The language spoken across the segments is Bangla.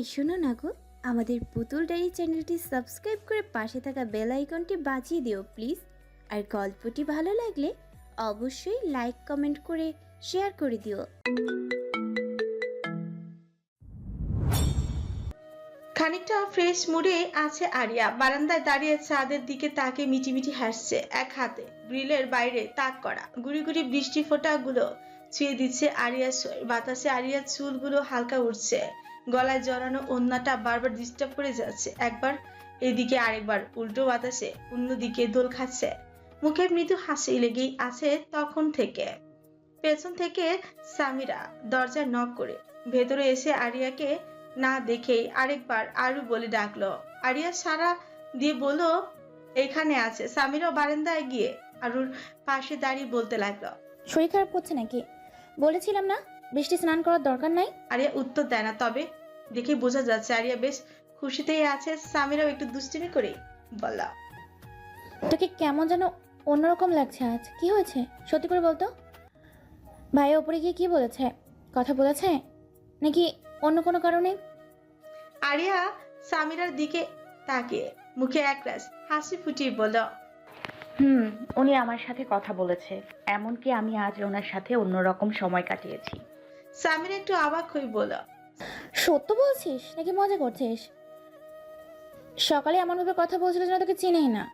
এই শোনো না গো, আমাদের পুতুল ডায়েরি চ্যানেলটি সাবস্ক্রাইব করে পাশে থাকা বেল আইকনটি বাজিয়ে দিও প্লিজ। আর গল্পটি ভালো লাগলে অবশ্যই লাইক, কমেন্ট করে শেয়ার করে দিও। খানিকটা ফ্রেশ মুডে আছে আরিয়া। বারান্দায় দাঁড়িয়ে চাঁদের দিকে তাকে মিটিমিটি হাসছে এক হাতে। গ্রিলের বাইরে তাক করা। গুড়ি গুড়ি বৃষ্টি ফোঁটাগুলো ছুঁয়ে দিচ্ছে শরীর। বাতাসে আরিয়ার চুলগুলো হালকা উঠছে গলায় জড়ানো ওন্নাটা বারবার ডিস্টার্ব করে যাচ্ছে। একবার এদিকে আরেকবার, উল্টো বাতাসে, অন্যদিকে দোল খাচ্ছে। মুখে মৃদু হাসি লেগেই আছে তখন থেকে। পেছন থেকে সামিরা দরজায় নক করে। ভেতরে এসে আরিয়াকে না দেখেই আরেকবার আরু বলে ডাকলো। আরিয়া সারা দিয়ে বলল, এখানে আছে। সামিরও বারান্দায় গিয়ে আরুর পাশে দাঁড়িয়ে বলতে লাগল, শরীর খারাপ করছে নাকি? বলেছিলাম না? বৃষ্টি স্নান করার দরকার নাই? আরিয়া উত্তর দেয় না তবে দেখে বোঝা যাচ্ছে আরিয়া বেশ খুশিতেই আছে সামিরাও একটু দুষ্টিমি করে বলল তোকে কেমন যেন অন্যরকম লাগছে আজ। কি হয়েছে? সত্যি করে বলতো? ভাইয়া ওপরে গিয়ে কি বলেছে? কথা বলেছে? নাকি অন্য কোনো কারণে? আরিয়া সামিরার দিকে তাকিয়ে মুখে একরাশ হাসি ফুটিয়ে বলল হুম উনি আমার সাথে কথা বলেছে। এমনকি আমি আজ ওনার সাথে অন্যরকম সময় কাটিয়েছি। সামিরা একটু অবাক হয়ে বলল সত্য বলছিস? নাকি মজা করছিস? সকালে এমনভাবে কথা বলছিল যেন তোকে চিনেই না।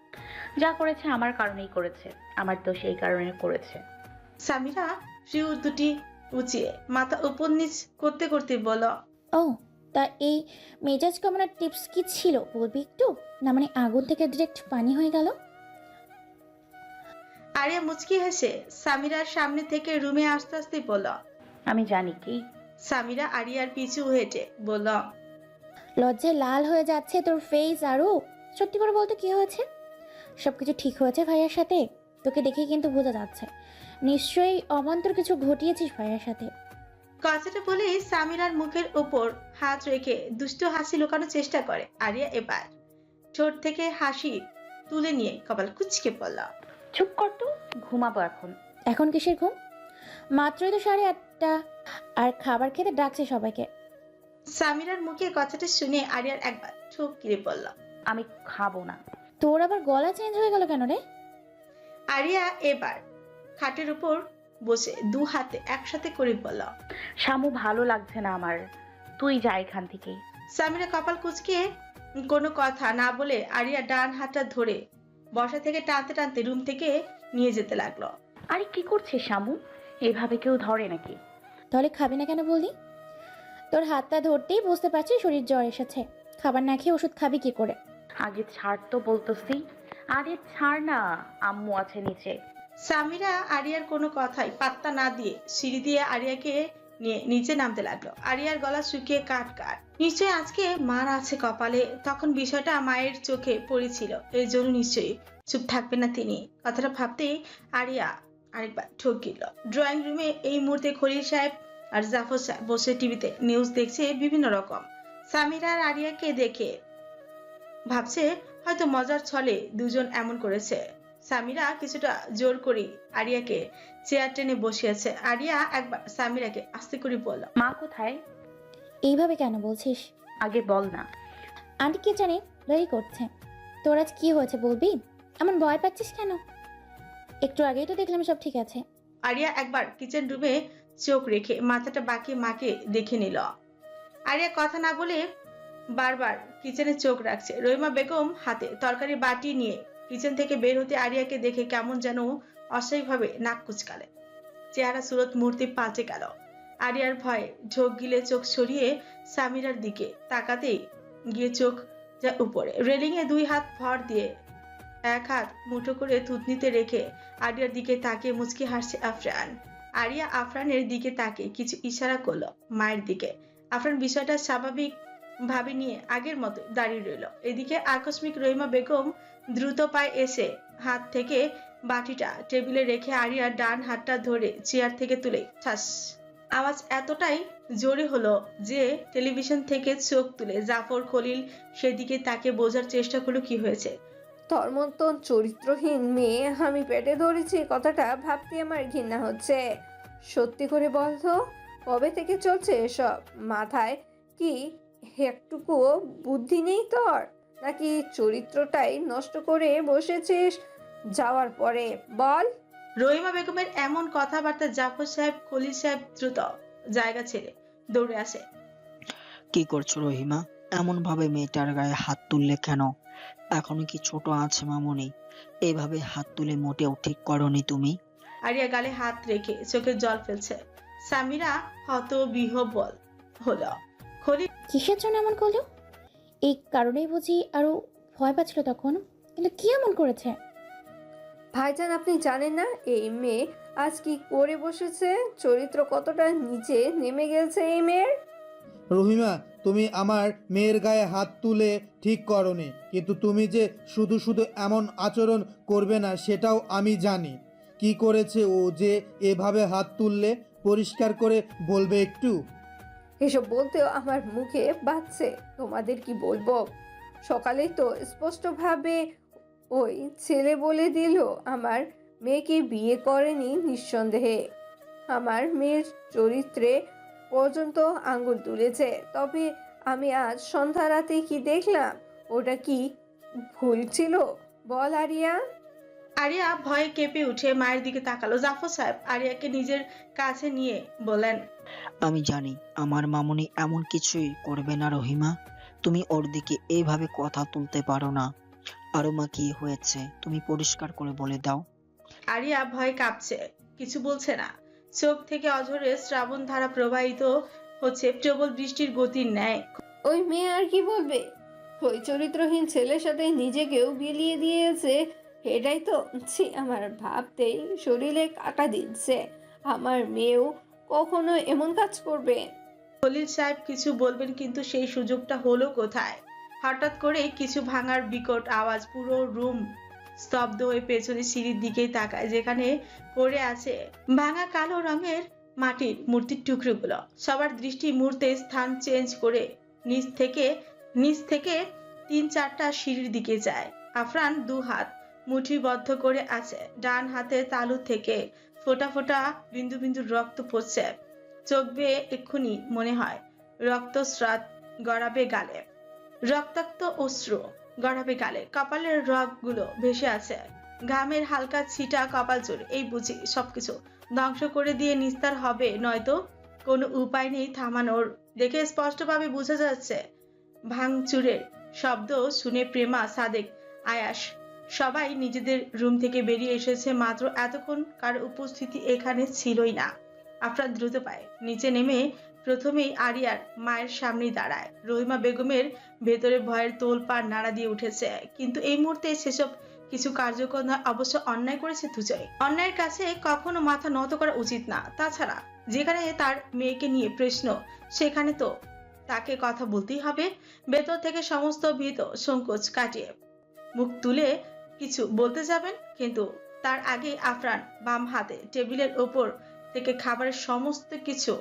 যা করেছে আমার কারণেই করেছে। আমার তো সেই কারণে করেছে। সামিরা ফ্রিউ দুটি উঁচিয়ে মাথা উপর নিচ করতে করতে বলল ও তা এই মেজাজ কামনার টিপস কি ছিল? বলবি একটু? না মানে আগুন থেকে ডিরেক্ট পানি হয়ে গেল? আরিয়া মুচকি হেসে সামিরার সামনে থেকে রুমে আস্তে আস্তে বলল আমি জানি কি। সামিরা আরিয়ার পিছু হেঁটে বলল লজ্জায় লাল হয়ে যাচ্ছে তোর ফেস আরও সত্যি করে বলতে কি হয়েছে? সবকিছু ঠিক হয়েছে ভাইয়ার সাথে? তোকে দেখেই কিন্তু বোঝা যাচ্ছে। নিশ্চয়ই অবান্তর কিছু ঘটিয়েছিস ভাইয়ার সাথে। কথাটা বলেই সামিরার মুখের উপর হাত রেখে দুষ্ট হাসি লুকানোর চেষ্টা করে আরিয়া এবার। ঠোঁট থেকে হাসি তুলে নিয়ে কপাল কুচকে পড়ল। চুপ কর তো ঘুমাবো এখন। এখন কিসের ঘুম? মাত্রই তো সাড়ে আটটা আর খাবার খেতে ডাকছে সবাইকে। সামিরার মুখে কথাটা শুনে আরিয়ার একবার ঠোক কিরে পড়ল আমি খাব না। তোর আবার গলা চেঞ্জ হয়ে গেল কেন রে? আরিয়া এবার খাটের উপর বসে দু হাতে একসাথে করে বলল শামু ভালো লাগছে না আমার। তুই যা এখান থেকে। সামিরা কপাল কুচকে কোনো কথা না বলে আরিয়া ডান হাতটা ধরে বসা থেকে টানতে টানতে রুম থেকে নিয়ে যেতে লাগল। আরে কি করছিস শামু? এভাবে কেউ ধরে নাকি? তাহলে খাবি না কেন বললি? তোর হাতটা ধরতেই বুঝতে পারছি শরীর জ্বর এসেছে। খাবার না খেয়ে ওষুধ খাবি কি করে? আগে ছাড় তো বলতেছি। আরে ছাড় না আম্মু আছে নিচে। সামিরা আরিয়ার কোনো কথাই পাত্তা না দিয়ে সিঁড়ি দিয়ে আরিয়াকে নিয়ে নিচে নামতে লাগল। আরিয়ার গলা শুকিয়ে কাট কাট। নিশ্চয়ই আজকে মার আছে কপালে তখন বিষয়টা মায়ের চোখে পড়েছিল। এর জন্য নিশ্চয়ই চুপ থাকবে না তিনি। কথাটা ভাবতেই আরিয়া আরেকবার ঠকিল। ড্রয়িং রুমে এই মুহূর্তে খলিল সাহেব আর জাফর সাহেব বসে টিভিতে নিউজ দেখছে বিভিন্ন রকম। সামিরা আর আরিয়াকে দেখে ভাবছে হয়তো মজার ছলে দুজন এমন করেছে। সামিরা কিছুটা জোর করি আরিয়াকে চেয়ার টেনে বসিয়েছে। আরিয়া একবার সামিরাকে আস্তে করে বলল মা কোথায়? এইভাবে কেন বলছিস? আগে বল না। আন্টি কে জানে লড়াই করছে। তোর আজ কি হয়েছে বলবি? এমন ভয় পাচ্ছিস কেন? একটু আগেই তো দেখলাম সব ঠিক আছে। আরিয়া একবার কিচেন রুমে চোখ রেখে মাথাটা বাঁকিয়ে মাকে দেখে নিল। আরিয়া কথা না বলে বারবার কিচেনে চোখ রাখছে। রহিমা বেগম হাতে তরকারি বাটি নিয়ে কিচেন থেকে বের হতে আরিয়াকে দেখে কেমন যেন অস্বাভাবিকভাবে নাক কুচকালে। চেহারা সুরত মূর্তি পাল্টে গেল। আরিয়ার ভয়ে ঝোঁক গিলে চোখ সরিয়ে সামিরার দিকে তাকাতেই গিয়ে চোখ যা উপরে। রেলিংয়ে দুই হাত ভর দিয়ে এক হাত মুঠো করে থুতনিতে রেখে আরিয়ার দিকে তাকিয়ে মুচকি হাসছে আফরান। আরিয়া আফরানের দিকে তাকিয়ে কিছু ইশারা করল মায়ের দিকে। আফরান বিষয়টা স্বাভাবিক ভাবে নিয়ে আগের মতো দাঁড়িয়ে রইল। এদিকে আকস্মিক রহিমা বেগম দ্রুত পায়ে এসে হাত থেকে বাটিটা টেবিলে রেখে আরিয়ার ডান হাতটা ধরে চেয়ার থেকে তুলে ঠাস। আওয়াজ এতটাই জোরে হলো যে টেলিভিশন থেকে চোখ তুলে জাফর খলিল সেদিকে তাকে বোঝার চেষ্টা করল কি হয়েছে। তোর মতন চরিত্রহীন মেয়ে আমি পেটে ধরেছি কথাটা ভাবতে আমার ঘৃণা হচ্ছে। সত্যি করে বল তো কবে থেকে চলছে এসব? মাথায় কি একটুকুও বুদ্ধি নেই তোর? নাকি চরিত্রটাই নষ্ট করে বসেছিস যাওয়ার পরে? বল। রহিমা বেগমের এমন কথাবার্তা জাফর সাহেব খলিল সাহেব দ্রুত জায়গা ছেড়ে দৌড়ে আসে। কি করছ রহিমা? এমন ভাবে মেয়েটার গায়ে হাত তুললে কেন? এখনও কি ছোট আছে মামুনি? এইভাবে হাত তুলে মোটেও ঠিক করনি তুমি। আরিয়া গালে হাত রেখে চোখে জল ফেলছে। সামিরা হত বিহবল হলো। খলিল কিসের জন্য এমন করল? এই কারণেই বুঝি আরও ভয় পাচ্ছিল তখন। কিন্তু কি এমন করেছে? ভাইজান আপনি জানেন না এই মেয়ে আজ কি করে বসেছে? চরিত্র কতটা নিচে নেমে গেছে এই মেয়ের? রহিমা তুমি আমার মেয়ের গায়ে হাত তুলে ঠিক করনি। কিন্তু তুমি যে শুধু শুধু এমন আচরণ করবে না, সেটাও আমি জানি। কি করেছে ও যে এভাবে হাত তুললে? পরিষ্কার করে বলবে একটু। এসব বলতেও আমার মুখে বাজছে। তোমাদের কি বলব? সকালেই তো স্পষ্টভাবে ওই ছেলে বলে দিল, আমার মেয়েকে বিয়ে করেনি নিঃসন্দেহে। আমার মেয়ের চরিত্রে পর্যন্ত আঙ্গুল তুলেছে। তবে আমি আজ সন্ধ্যা রাতে কি দেখলাম? ওটা কি ভুল ছিল? বল আরিয়া। আরিয়া ভয়ে কেঁপে উঠে মায়ের দিকে তাকালো। জাফর সাহেব আরিয়াকে নিজের কাছে নিয়ে বলেন আমি জানি আমার মামুনি এমন কিছুই করবে না রহিমা। তুমি ওর দিকে এইভাবে কথা তুলতে পারো না। আরও মা কি হয়েছে তুমি পরিষ্কার করে বলে দাও। আরিয়া ভয়ে কাঁপছে কিছু বলছে না। চোখ থেকে অঝরে শ্রাবণ ধারা প্রবাহিত হচ্ছে প্রবল বৃষ্টির গতির ন্যায়। ওই মেয়ে আর কি বলবে? ওই চরিত্রহীন ছেলের সাথে নিজেকেও বিলিয়ে দিয়েছে। এটাই তো ছি আমার ভাবতেই শরীরে কাটা দিচ্ছে। আমার মেয়েও কখনো এমন কাজ করবে? খলিল সাহেব কিছু বলবেন কিন্তু সেই সুযোগটা হলো কোথায়? হঠাৎ করে কিছু ভাঙার বিকট আওয়াজ পুরো রুম স্তব্ধ হয়ে পেছনে সিঁড়ির দিকেই তাকায়, যেখানে পড়ে আছে ভাঙা কালো রঙের মাটির মূর্তির টুকরোগুলো। সবার দৃষ্টি মুহূর্তে স্থান চেঞ্জ করে নিচ থেকে নিচ থেকে তিন চারটা সিঁড়ির দিকে যায়। আফরান দু হাত মুঠিবদ্ধ করে আছে, ডান হাতে তালু থেকে ফোটা ফোটা বিন্দু বিন্দু রক্ত পড়ছে। চোখ বেয়ে এক্ষুনি মনে হয় রক্ত রক্তস্রাত গড়াবে গালে। রক্তাক্ত অশ্রু গড়াবে গালে। কপালের রগগুলো ভেসে আছে। ঘামের হালকা ছিটা কপাল জোর এই বুঝি সবকিছু। ধ্বংস করে দিয়ে নিস্তার হবে, নয়তো কোনো উপায় নেই থামানোর। দেখে স্পষ্টভাবে বোঝা যাচ্ছে, ভাঙচুরের শব্দ শুনে প্রেমা, সাদেক, আয়াস সবাই নিজেদের রুম থেকে বেরিয়ে এসেছে, মাত্র এতক্ষণ কার উপস্থিতি এখানে ছিলই না। আফরান দ্রুত পায়, নিচে নেমে প্রথমেই আরিয়ার মায়ের সামনেই দাঁড়ায়। রহিমা বেগমের ভেতরে ভয়ের তোল পার নাড়া দিয়ে উঠেছে। কিন্তু এই মুহূর্তে সেসব কিছু কার্যকর নয়, অবশ্য অন্যায় করেছে দুজয়। অন্যায়ের কাছে কখনো মাথা নত করা উচিত না। তাছাড়া যেখানে তার মেয়েকে নিয়ে প্রশ্ন, সেখানে তো তাকে কথা বলতেই হবে। ভেতর থেকে সমস্ত ভীত সংকোচ কাটিয়ে মুখ তুলে কিছু বলতে যাবেন, কিন্তু তার আগে আফরান বাম হাতে টেবিলের ওপর থেকে খাবারের সমস্ত কিছু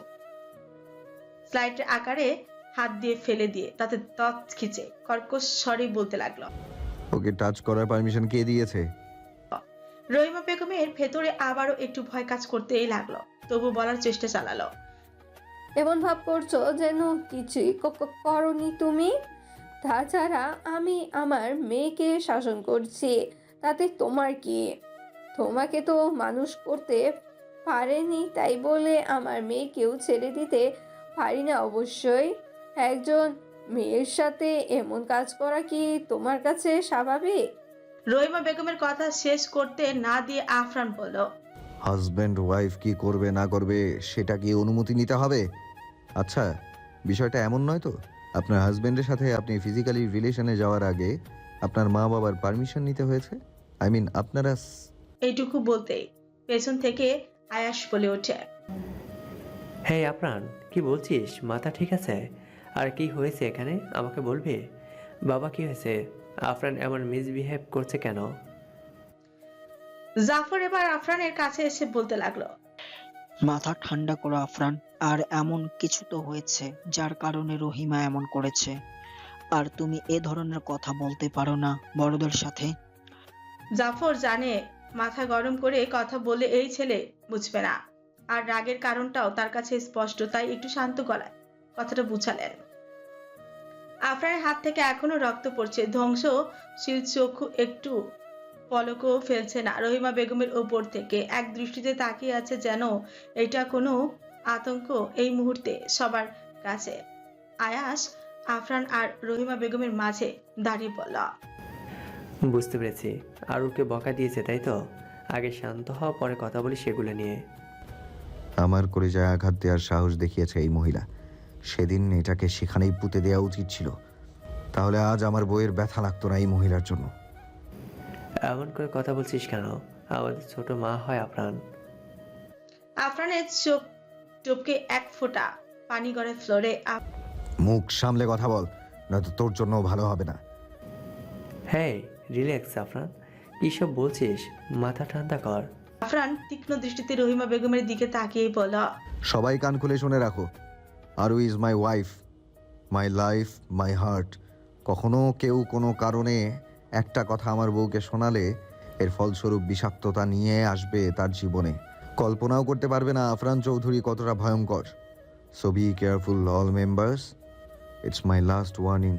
স্লাইডের আকারে হাত দিয়ে ফেলে দিয়ে তাতে তৎ খিচে কর্কশ স্বরে বলতে লাগল। ওকে টাচ করার পারমিশন কে দিয়েছে? রহিমা বেগমের ভেতরে আবারও একটু ভয় কাজ করতেই লাগল তবু বলার চেষ্টা চালালো। এমন ভাব করছ যেন কিছুই ক- ক- করনি তুমি? তাছাড়া আমি আমার মেয়েকে শাসন করছি তাতে তোমার কি? তোমাকে তো মানুষ করতে পারেনি তাই বলে আমার মেয়েকেও ছেড়ে দিতে পারি না অবশ্যই। একজন মেয়ের সাথে এমন কাজ করা কি তোমার কাছে স্বাভাবিক? রহিমা বেগমের কথা শেষ করতে না দিয়ে আফরান বলল হাজব্যান্ড ওয়াইফ কি করবে না করবে সেটা কি অনুমতি নিতে হবে? আচ্ছা বিষয়টা এমন নয় তো। আপনার হাজব্যান্ডের সাথে আপনি ফিজিক্যালি রিলেশনে যাওয়ার আগে আপনার মা বাবার পারমিশন নিতে হয়েছে। আই মিন আপনারা এইটুকু বলতেই পেছন থেকে আয়াস বলে ওঠে। হ্যাঁ আপ্রাণ কি বলছিস? মাথা ঠিক আছে? আর কি হয়েছে এখানে? আমাকে বলবি? বাবা কি হয়েছে? আফরান এমন মিসবিহেভ করছে কেন? জাফর এবার আফরানের কাছে এসে বলতে লাগল। মাথা ঠান্ডা করো আফরান আর এমন কিছু তো হয়েছে যার কারণে রহিমা এমন করেছে। আর তুমি এ ধরনের কথা বলতে পারো না বড়দের সাথে। জাফর জানে মাথা গরম করে কথা বলে এই ছেলে বুঝবে না। আর রাগের কারণটাও তার কাছে স্পষ্ট, তাই একটু শান্ত গলায় কথাটা বুঝালেন। আফরানের হাত থেকে এখনও রক্ত পড়ছে, ধ্বংস ধ্বংসশীল চক্ষু একটু পলকও ফেলছে না। রহিমা বেগমের ওপর থেকে এক দৃষ্টিতে তাকিয়ে আছে যেন এটা কোনো আতঙ্ক এই মুহূর্তে সবার কাছে। আয়াস, আফরান আর রহিমা বেগমের মাঝে দাঁড়িয়ে পড়ল। বুঝতে পেরেছি। আর ওকে বকা দিয়েছে, তাই তো? আগে শান্ত হওয়া পরে কথা বলি সেগুলো নিয়ে। আমার করে যায় আঘাত দেওয়ার সাহস দেখিয়েছে এই মহিলা। সেদিন এটাকে সেখানেই পুঁতে দেওয়া উচিত ছিল। তাহলে আজ আমার বইয়ের ব্যথা লাগতো না এই মহিলার জন্য। এমন করে কথা বলছিস কেন? আমাদের ছোট মা হয় আপ্রাণ আফরানের চোখ টপকে এক ফোঁটা পানি গড়ে ফ্লোরে আফ- মুখ সামলে কথা বল নয়তো তোর জন্য ভালো হবে না। হ্যাঁ রিল্যাক্স আফরান। কী সব বলছিস? মাথা ঠান্ডা কর। আফরান তীক্ষ্ণ দৃষ্টিতে রহিমা বেগমের দিকে তাকিয়ে বলল সবাই কান খুলে শুনে রাখো Aru is my wife my life my heart কখনো কেউ কোনো কারণে একটা কথা আমার বউকে শোনালে এর ফলস্বরূপ বিষাক্ততা নিয়ে আসবে তার জীবনে। কল্পনাও করতে পারবে না আফরান চৌধুরী কতটা ভয়ঙ্কর। So be careful all members it's my last warning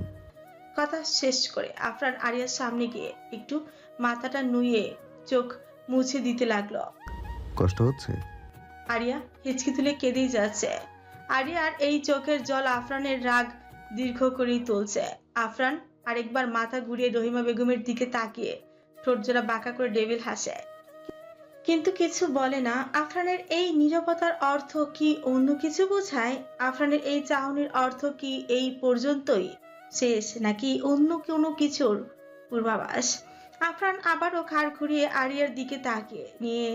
কথা শেষ করে আফরান আরিয়ার সামনে গিয়ে একটু মাথাটা নুয়ে চোখ মুছে দিতে লাগল। কষ্ট হচ্ছে? আরিয়া হিচকি তুলে কেঁদেই যাচ্ছে। আরিয়ার এই চোখের জল আফরানের রাগ দীর্ঘ করেই তুলছে। আফরান আরেকবার মাথা ঘুরিয়ে রহিমা বেগমের দিকে তাকিয়ে ঠোঁট জোড়া বাঁকা করে ডেভিল হাসে। কিন্তু কিছু বলে না আফরানের এই নীরবতার অর্থ কি অন্য কিছু বোঝায়? আফরানের এই চাহনির অর্থ কি এই পর্যন্তই শেষ নাকি অন্য কোনো কিছুর পূর্বাভাস? আফরান আবারও ঘাড় ঘুরিয়ে আরিয়ার দিকে তাকিয়ে নিয়ে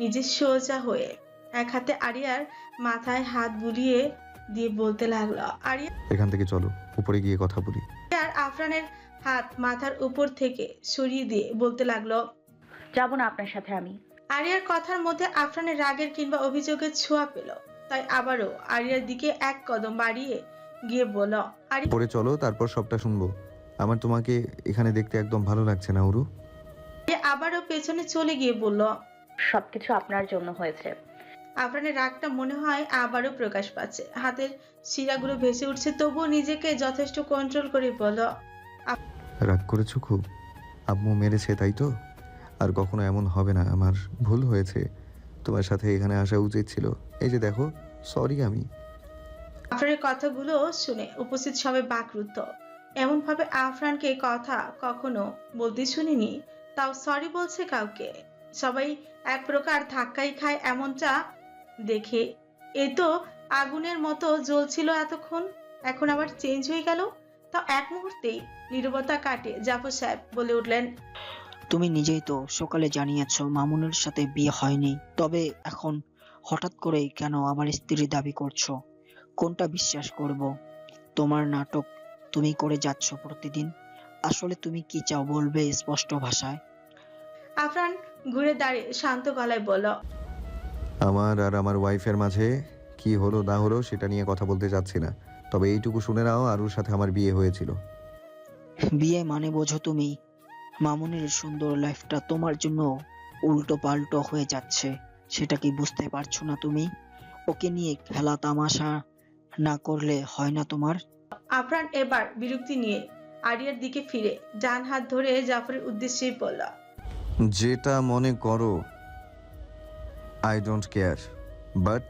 নিজে সোজা হয়ে এক হাতে আরিয়ার মাথায় হাত বুলিয়ে দিয়ে বলতে লাগল আরিয়া এখান থেকে চলো উপরে গিয়ে কথা বলি। আর আফরানের হাত মাথার উপর থেকে সরিয়ে দিয়ে বলতে লাগল যাব না আপনার সাথে আমি। আরিয়ার কথার মধ্যে আফরানের রাগের কিংবা অভিযোগের ছোঁয়া পেল তাই আবারও আরিয়ার দিকে এক কদম বাড়িয়ে গিয়ে বলল আরিয়া উপরে চলো তারপর সবটা শুনব। আমার তোমাকে এখানে দেখতে একদম ভালো লাগছে না উরু। আবারও পেছনে চলে গিয়ে বলল সবকিছু আপনার জন্য হয়েছে। আফরানের রাগটা মনে হয় আবারও প্রকাশ পাচ্ছে। হাতের শিরাগুলো ভেসে উঠছে তবুও নিজেকে যথেষ্ট কন্ট্রোল করে বলল রাগ করেছ খুব। আম্মু মেরেছে তাই তো? আর কখনো এমন হবে না আমার ভুল হয়েছে। তোমার সাথে এখানে আসা উচিত ছিল। এই যে দেখো সরি আমি। আফরানের কথাগুলো শুনে উপস্থিত সবাই বাকরুদ্ধ। এমন ভাবে আফরানকে কথা কখনো বলতে শুনিনি। তাও সরি বলছে কাউকে। সবাই এক প্রকার ধাক্কাই খায় এমনটা দেখে। এ তো আগুনের মতো জ্বলছিল এতক্ষণ, এখন আবার চেঞ্জ হয়ে গেল। তাও এক মুহূর্তেই নীরবতা কাটে, জাফর সাহেব বলে উঠলেন, তুমি নিজেই তো সকালে জানিয়েছো মামুনের সাথে বিয়ে হয়নি, তবে এখন হঠাৎ করেই কেন আমার স্ত্রী দাবি করছ? কোনটা বিশ্বাস করব? তোমার নাটক তুমি করে যাচ্ছ প্রতিদিন? আসলে তুমি কি চাও বলবে স্পষ্ট ভাষায়? আফরান ঘুরে দাঁড়িয়ে শান্ত গলায় বলল আমার আর আমার ওয়াইফের মাঝে কি হলো না হলো সেটা নিয়ে কথা বলতে যাচ্ছি না। তবে এইটুকু শুনে নাও আরুর সাথে আমার বিয়ে হয়েছিল। বিয়ে মানে বোঝো তুমি মামুনের সুন্দর লাইফটা তোমার জন্য উল্টো পাল্টো হয়ে যাচ্ছে সেটা কি বুঝতে পারছ না তুমি? ওকে নিয়ে খেলা তামাশা না করলে হয় না তোমার? আফরান এবার বিরক্তি নিয়ে আরিয়ার দিকে ফিরে ডান হাত ধরে জাফরের উদ্দেশ্যেই বলল যেটা মনে করো আই ডোন্ট কেয়ার বাট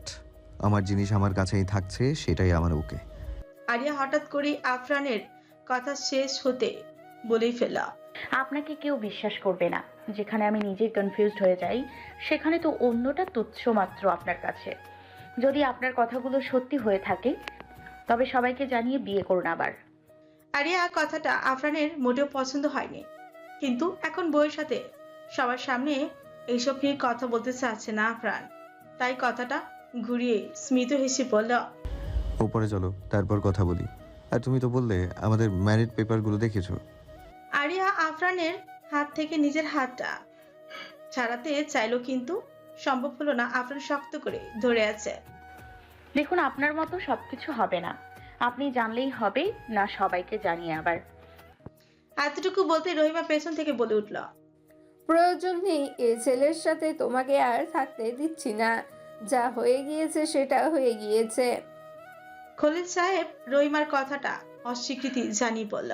আমার জিনিস আমার কাছেই থাকছে সেটাই আমার ওকে আরিয়া হঠাৎ করেই আফরানের কথা শেষ হতে বলেই ফেলা আপনাকে কেউ বিশ্বাস করবে না। যেখানে আমি নিজেই কনফিউজড হয়ে যাই সেখানে তো অন্যটা তুচ্ছ মাত্র আপনার কাছে। যদি আপনার কথাগুলো সত্যি হয়ে থাকে তবে সবাইকে জানিয়ে বিয়ে করুন আবার। আরিয়া কথাটা আফরানের মোটেও পছন্দ হয়নি। কিন্তু এখন বইয়ের সাথে সবার সামনে এইসব নিয়ে কথা বলতে চাচ্ছে না আফরান। তাই কথাটা ঘুরিয়ে স্মিত হেসে বলল উপরে চলো তারপর কথা বলি। আর তুমি তো বললে আমাদের ম্যারিড পেপারগুলো দেখেছ। আরিয়া আফরানের হাত থেকে নিজের হাতটা ছাড়াতে চাইলো কিন্তু সম্ভব হলো না আফরান শক্ত করে ধরে আছে। দেখুন আপনার মতো সবকিছু হবে না। আপনি জানলেই হবে না সবাইকে জানিয়ে আবার। এতটুকু বলতে রহিমা পেছন থেকে বলে উঠল। প্রয়োজন নেই এ ছেলের সাথে তোমাকে আর থাকতে দিচ্ছি না। যা হয়ে গিয়েছে সেটা হয়ে গিয়েছে। খলিল সাহেব রহিমার কথাটা অস্বীকৃতি জানিয়ে বলল।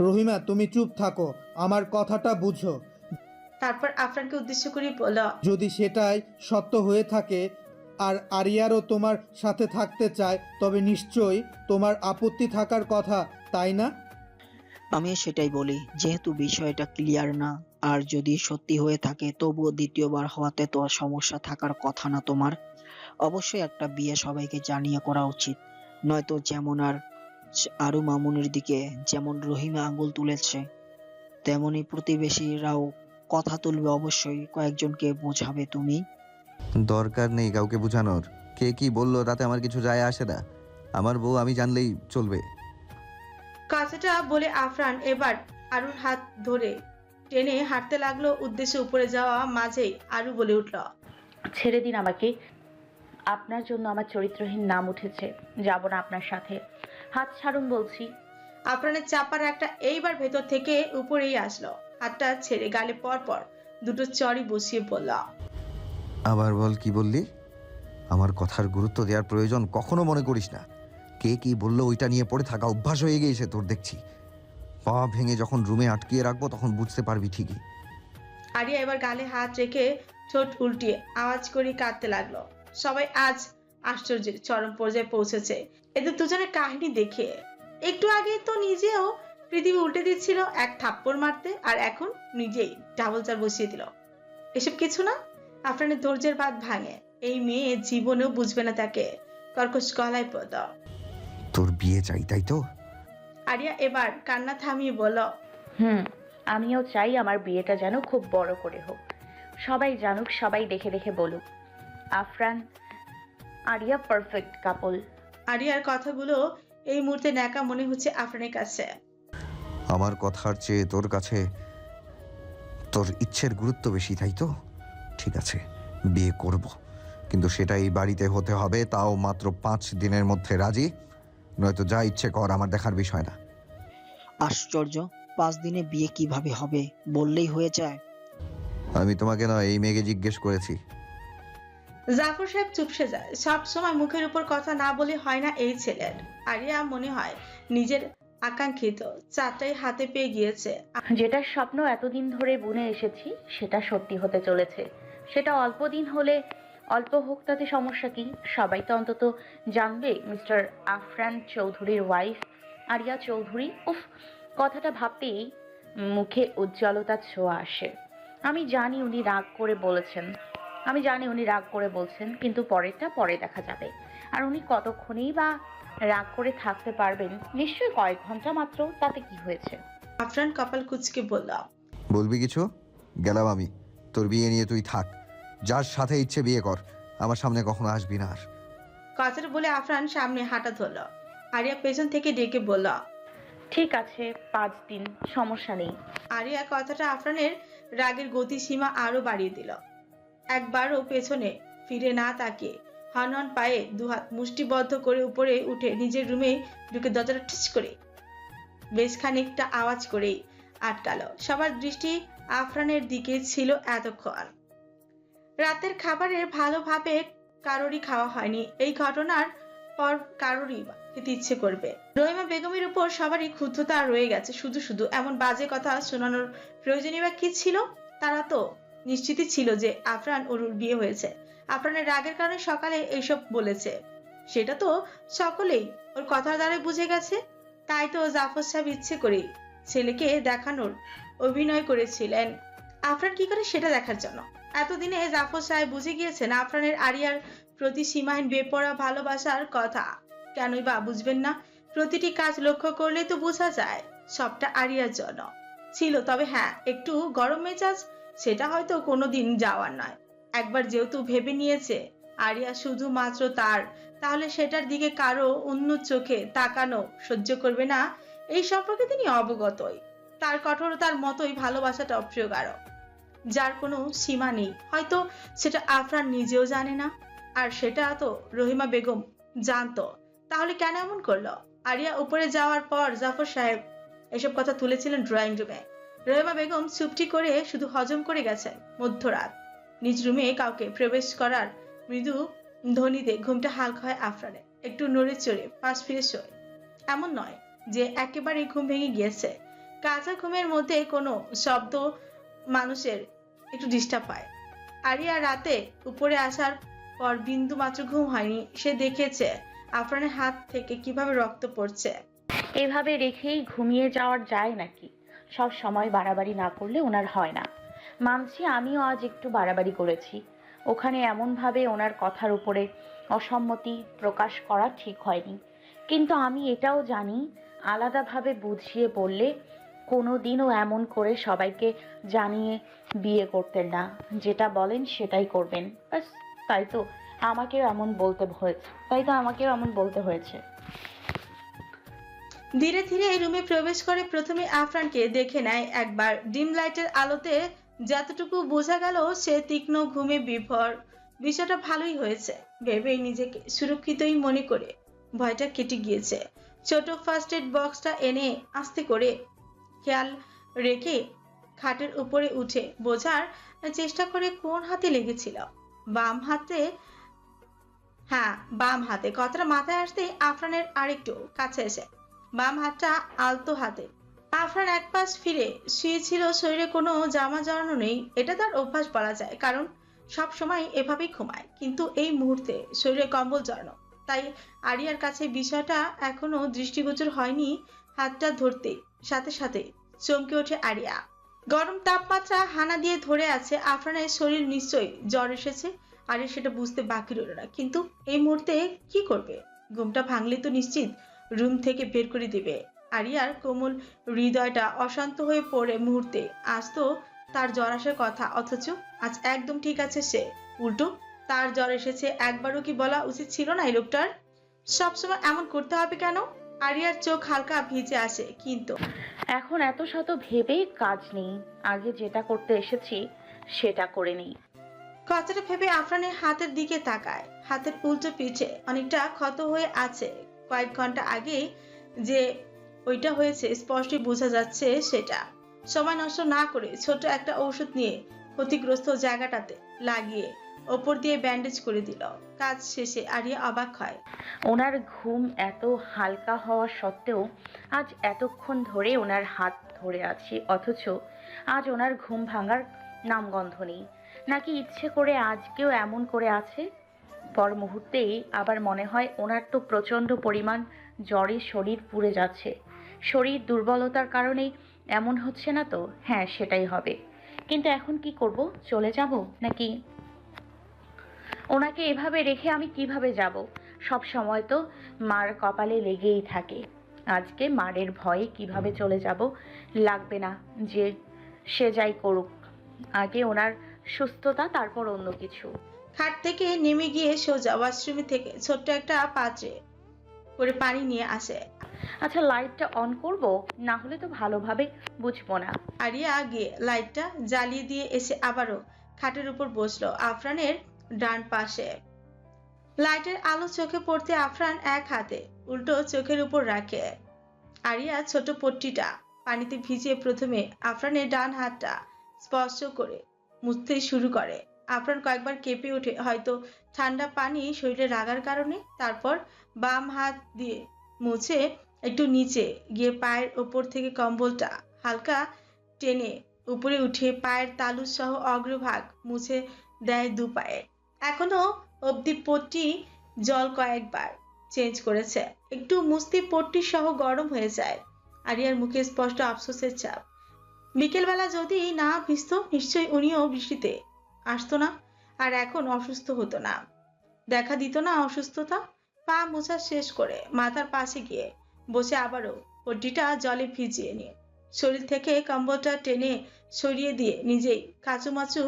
রহিমা তুমি চুপ থাকো আমার কথাটা বুঝো। তারপর আফরানকে উদ্দেশ্য করে বলল যদি সেটাই সত্য হয়ে থাকে আর আরিয়ারও তোমার সাথে থাকতে চায়, তবে নিশ্চয়ই তোমার আপত্তি থাকার কথা, তাই না? আমি সেটাই বলি, যেহেতু বিষয়টা ক্লিয়ার না, আর যদি সত্যি হয়ে থাকে, তবুও দ্বিতীয়বার হওয়াতে তো সমস্যা থাকার কথা না তোমার। অবশ্যই একটা বিয়ে সবাইকে জানিয়ে করা উচিত, নয়তো যেমন আর আরু মামুনের দিকে যেমন রহিমা আঙ্গুল তুলেছে তেমনি প্রতিবেশীরাও কথা তুলবে অবশ্যই, কয়েকজনকে বোঝাবে তুমি। দরকার নেই কাউকে বোঝানোর। কে কি বলল তাতে আমার কিছু যায় আসে না। আমার বউ আমি জানলেই চলবে। কথাটা বলে আফরান এবার আরুর হাত ধরে টেনে হাঁটতে লাগল উদ্দেশ্যে উপরে যাওয়া মাঝেই আরু বলে উঠল ছেড়ে দিন আমাকে। আপনার জন্য আমার চরিত্রহীন নাম উঠেছে। যাব না আপনার সাথে। হাত ছাড়ুন বলছি। আফরানের চাপার একটা এইবার ভেতর থেকে উপরেই আসলো। হাতটা ছেড়ে গালে পর পর দুটো চড়ি বসিয়ে পড়ল। আবার বল, কি বললি? আমার কথার গুরুত্ব দেওয়ার প্রয়োজন কখনো মনে করিস না। কে কি বলল ওইটা নিয়ে পড়ে থাকা অভ্যাস হয়ে গিয়েছে তোর, দেখছি। পা ভেঙে যখন রুমে আটকিয়ে রাখব তখন বুঝতে পারবি ঠিকই। আরিয়া এবার গালে হাত রেখে ঠোঁট উল্টিয়ে আওয়াজ করে কাঁদতে লাগল। সবাই আজ আশ্চর্যের চরম পর্যায়ে পৌঁছেছে। এদের দুজনের কাহিনী দেখে। একটু আগে তো নিজেও পৃথিবী উল্টে দিচ্ছিল এক থাপ্পড় মারতে আর এখন নিজেই ডাবল চার বসিয়ে দিল। এসব কিছু না? আফরানের ধৈর্যের বাদ ভাঙে। এই মেয়ে জীবনেও বুঝবে না তাকে। কর্কশ গলায় পদ। তোর বিয়ে চাই তাই তো? আরিয়া এবার কান্না থামিয়ে বলল হুম আমিও চাই আমার বিয়েটা যেন খুব বড় করে হোক। সবাই জানুক সবাই দেখে দেখে বলুক। আফরান আরিয়া পারফেক্ট কাপল আরিয়ার কথাগুলো এই মুহূর্তে ন্যাকা মনে হচ্ছে আফরানের কাছে। আমার কথার চেয়ে তোর কাছে তোর ইচ্ছের গুরুত্ব বেশি তাই তো? ঠিক আছে বিয়ে করব। কিন্তু সেটা এই বাড়িতে হতে হবে তাও মাত্র পাঁচ দিনের মধ্যে রাজি? নয়তো যা ইচ্ছে কর আমার দেখার বিষয় না। আশ্চর্য পাঁচ দিনে বিয়ে কীভাবে হবে বললেই হয়ে যায়। আমি তোমাকে না এই মেয়েকে জিজ্ঞেস করেছি। জাফর সাহেব চুপসে যায়। সব সময় মুখের উপর কথা না বলে হয় না এই ছেলের। আরিয়া মনে হয় নিজের আকাঙ্ক্ষিত চারটাই হাতে পেয়ে গিয়েছে। যেটার স্বপ্ন এতদিন ধরে বুনে এসেছি সেটা সত্যি হতে চলেছে। সেটা অল্প দিন হলে অল্প হোক তাতে সমস্যা কি? সবাই তো অন্তত জানবে মিস্টার আফরান চৌধুরীর ওয়াইফ আরিয়া চৌধুরী। উফ কথাটা ভাবতেই মুখে উজ্জ্বলতার ছোঁয়া আসে। আমি জানি উনি রাগ করে বলেছেন। আমি জানি উনি রাগ করে বলছেন কিন্তু পরেরটা পরে দেখা যাবে। আর উনি কতক্ষণেই বা রাগ করে থাকতে পারবেন নিশ্চয়ই কয়েক ঘণ্টা মাত্র তাতে কি হয়েছে? আফরান কপাল কুচকে বলল বলবি কিছু? গেলাম আমি। তোর বিয়ে নিয়ে তুই থাক। যার সাথে ইচ্ছে বিয়ে কর আমার সামনে কখনো আসবি না আর। কথাটা বলে আফরান সামনে হাঁটা ধরল। আরিয়া পেছন থেকে ডেকে বলল ঠিক আছে পাঁচ দিন সমস্যা নেই। আরিয়া কথাটা আফরানের রাগের গতিসীমা আরও বাড়িয়ে দিল। একবারও পেছনে ফিরে না তাকিয়ে হনহন পায়ে দুহাত মুষ্টিবদ্ধ করে উপরে উঠে নিজের রুমে ঢুকে দরজাটা ঠিস করে বেশ খানিকটা আওয়াজ করেই আটকালো। সবার দৃষ্টি আফরানের দিকে ছিল এতক্ষণ। রাতের খাবারের ভালোভাবে কারোরই খাওয়া হয়নি। এই ঘটনার পর কারোরই খেতে ইচ্ছে করবে। রহিমা বেগমের উপর সবারই ক্ষুদ্ধতা রয়ে গেছে শুধু শুধু। এমন বাজে কথা শোনানোর প্রয়োজনীয় বা কি ছিল? তারা তো নিশ্চিতই ছিল যে আফরান অরুর বিয়ে হয়েছে। আফরানের রাগের কারণে সকালে এইসব বলেছে। সেটা তো সকলেই ওর কথার দ্বারাই বুঝে গেছে। তাই তো জাফর সাহেব ইচ্ছে করে ছেলেকে দেখানোর অভিনয় করেছিলেন। আফরান কি করে সেটা দেখার জন্য? এতদিনে জাফর সাহেব বুঝে গিয়েছেন আফরানের আরিয়ার প্রতি সীমাহীন বেপরা ভালোবাসার কথা। কেনই বা বুঝবেন না, প্রতিটি কাজ লক্ষ্য করলে তো বোঝা যায় সবটা আরিয়ার জন্য। ছিল, তবে হ্যাঁ একটু গরম মেজাজ, সেটা হয়তো কোনোদিন যাওয়ার নয়। একবার যেহেতু ভেবে নিয়েছে আরিয়া শুধুমাত্র তার, তাহলে সেটার দিকে কারও অন্য চোখে তাকানো সহ্য করবে না, এই সম্পর্কে তিনি অবগতই। তার কঠোরতার মতোই ভালোবাসাটা অপ্রিয় কারও যার কোনো সীমা নেই। হয়তো সেটা আফরান নিজেও জানে না। আর সেটা তো রহিমা বেগম জানতো। তাহলে কেন এমন করল? আরিয়া উপরে যাওয়ার পর জাফর সাহেব এসব কথা তুলেছিলেন ড্রয়িং রুমে রহিমা বেগম চুপটি করে শুধু হজম করে গেছেন মধ্যরাত। নিজ রুমে কাউকে প্রবেশ করার মৃদু ধ্বনিতে ঘুমটা হালকা হয় আফরানে একটু নড়ে চড়ে, পাশ ফিরে শোয়। এমন নয় যে একেবারে ঘুম ভেঙে গিয়েছে। কাঁচা ঘুমের মধ্যে কোনো শব্দ মানুষের একটু ডিস্টার্ব হয় আরিয়া রাতে উপরে আসার পর বিন্দু মাত্র ঘুম হয়নি। সে দেখেছে আফরানের হাত থেকে কীভাবে রক্ত পড়ছে। এভাবে রেখেই ঘুমিয়ে যাওয়ার যায় নাকি? সব সময় বাড়াবাড়ি না করলে ওনার হয় না। মানছি আমিও আজ একটু বাড়াবাড়ি করেছি। ওখানে এমনভাবে ওনার কথার উপরে অসম্মতি প্রকাশ করা ঠিক হয়নি। কিন্তু আমি এটাও জানি, আলাদাভাবে বুঝিয়ে বললে কোনো দিনও এমন করে সবাইকে জানিয়ে বিয়ে করতেন না। যেটা বলেন সেটাই করবেন। ব্যাস, তাই তো আমাকেও এমন বলতে হয়েছে। তাই তো আমাকেও এমন বলতে হয়েছে। ধীরে ধীরে এই রুমে প্রবেশ করে প্রথমে আফরানকে দেখে নেয় একবার। ডিম লাইটের আলোতে যতটুকু বোঝা গেল, সে তীক্ষ্ণ, ঘুমে বিভর। বিষয়টা ভালোই হয়েছে। ভেবেই নিজেকে সুরক্ষিতই মনে করে ভয়টা কেটে গিয়েছে। ছোট ফার্স্ট এড বক্সটা এনে আস্তে করে খেয়াল রেখে খাটের উপরে উঠে বোঝার চেষ্টা করে কোন হাতে লেগেছিল? বাম হাতে? হ্যাঁ বাম হাতে। কথাটা মাথায় আসতে আফরানের আরেকটু কাছে এসে। বাম হাতটা আলতো হাতে। আফরান এক পাশ ফিরে শুয়েছিল, শরীরে কোনো জামা জড়ানো নেই। এটা তার অভ্যাস বলা যায়, কারণ সব সময় এভাবেই ঘুমায়। কিন্তু এই মুহূর্তে শরীরে কম্বল জড়ানো। তাই আরিয়ার কাছে বিষয়টা এখনও দৃষ্টিগোচর হয়নি হাতটা ধরতে সাথে সাথে চমকে ওঠে আরিয়া। গরম তাপমাত্রা হানা দিয়ে ধরে আছে আফরানের শরীর নিশ্চয়ই জ্বর এসেছে। আরিয়া সেটা বুঝতে বাকি রইল না। কিন্তু এই মুহূর্তে কি করবে? ঘুমটা ভাঙলে তো নিশ্চিত রুম থেকে বের করে দিবে। আরিয়ার কোমল হৃদয়টা অশান্ত হয়ে পড়ে মুহূর্তে। আজ তো তার জ্বর আসার কথা, অথচ আজ একদম ঠিক আছে সে। উল্টো, তার জ্বর এসেছে একবারও কি বলা উচিত ছিল না এই লোকটার? সবসময় এমন করতে হবে কেন? আরিয়ার চোখ হালকা ভিজে আসে কিন্তু এখন এত শত ভেবে কাজ নেই। আগে যেটা করতে এসেছি সেটা করে নেই। কথাটা ভেবে আফরানের হাতের দিকে তাকায়। হাতের উল্টো পিঠে অনেকটা ক্ষত হয়ে আছে। কয়েক ঘণ্টা আগে যে ওইটা হয়েছে স্পষ্টই বোঝা যাচ্ছে সেটা। সময় নষ্ট না করে ছোট একটা ঔষধ নিয়ে ক্ষতিগ্রস্ত জায়গাটাতে লাগিয়ে ওপর দিয়ে ব্যান্ডেজ করে দিল। কাজ শেষে আরিয়া অবাক হয়। ওনার ঘুম এত হালকা হওয়া সত্ত্বেও আজ এতক্ষণ ধরে ওনার হাত ধরে আছি, অথচ আজ ওনার ঘুম ভাঙার নামগন্ধ নেই। নাকি ইচ্ছে করে আজকেও এমন করে আছে? পর মুহূর্তেই আবার মনে হয় ওনার তো প্রচণ্ড পরিমাণ জ্বরে শরীর পুড়ে যাচ্ছে। শরীর দুর্বলতার কারণেই এমন হচ্ছে না তো? হ্যাঁ সেটাই হবে। কিন্তু এখন কি করব? চলে যাব? নাকি ওনাকে এভাবে রেখে আমি কীভাবে যাব? সব সময় তো মার কপালে লেগেই থাকে। আজকে মারের ভয়ে কীভাবে চলে যাব লাগবে না যে সে যাই করুক। আগে ওনার সুস্থতা তারপর অন্য কিছু। খাট থেকে নেমে গিয়ে সোজা ওয়াশরুমে থেকে ছোট্ট একটা পাত্রে করে পানি নিয়ে আসে। আচ্ছা লাইটটা অন করব? না হলে তো ভালোভাবে বুঝব না। আরিয়া গিয়ে লাইটটা জ্বালিয়ে দিয়ে এসে আবারও খাটের উপর বসল। আফরানের ডান পাশে। লাইটের আলো চোখে পড়তে আফরান এক হাতে, উল্টো চোখের উপর রাখে। আরিয়া ছোট পট্টিটা পানিতে ভিজিয়ে প্রথমে আফরানের ডান হাতটা স্পর্শ করে মুছতে শুরু করে। আফরান কয়েকবার কেঁপে ওঠে, হয়তো ঠান্ডা পানি শরীরে লাগার কারণে। তারপর বাম হাত দিয়ে মুছে একটু নিচে গিয়ে পায়ের ওপর থেকে কম্বলটা হালকা টেনে উপরে উঠে পায়ের তালু সহ অগ্রভাগ মুছে দেয় দু পায়ে এখনও অবধি পট্টি জল কয়েকবার চেঞ্জ করেছে। একটু মুস্তি পট্টি সহ গরম হয়ে যায়। আরিয়ার মুখে স্পষ্ট আফসোসের ছাপ বিকেলবেলা যদি না ভিজত, নিশ্চয়ই উনিও বৃষ্টিতে আসতো না আর এখন অসুস্থ হতো না। দেখা দিত না অসুস্থতা। পা মোছা শেষ করে মাথার পাশে গিয়ে বসে আবারও পট্টিটা জলে ভিজিয়ে নিয়ে শরীর থেকে কম্বলটা টেনে সরিয়ে দিয়ে নিজেই কাচুমাচু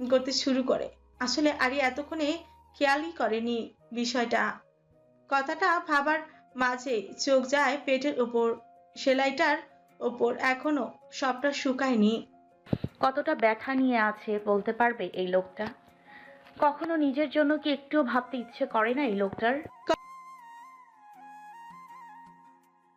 করতে শুরু করে। আসলে আরি এতক্ষণে খেয়ালই করেনি বিষয়টা। কথাটা ভাবার মাঝে চোখ যায় পেটের উপর, সেলাইটার ওপর এখনও সবটা শুকায়নি। কতটা ব্যথা নিয়ে আছে বলতে পারবে এই লোকটা? কখনো নিজের জন্য কি একটু ভাবতে ইচ্ছে করে না এই লোকটার?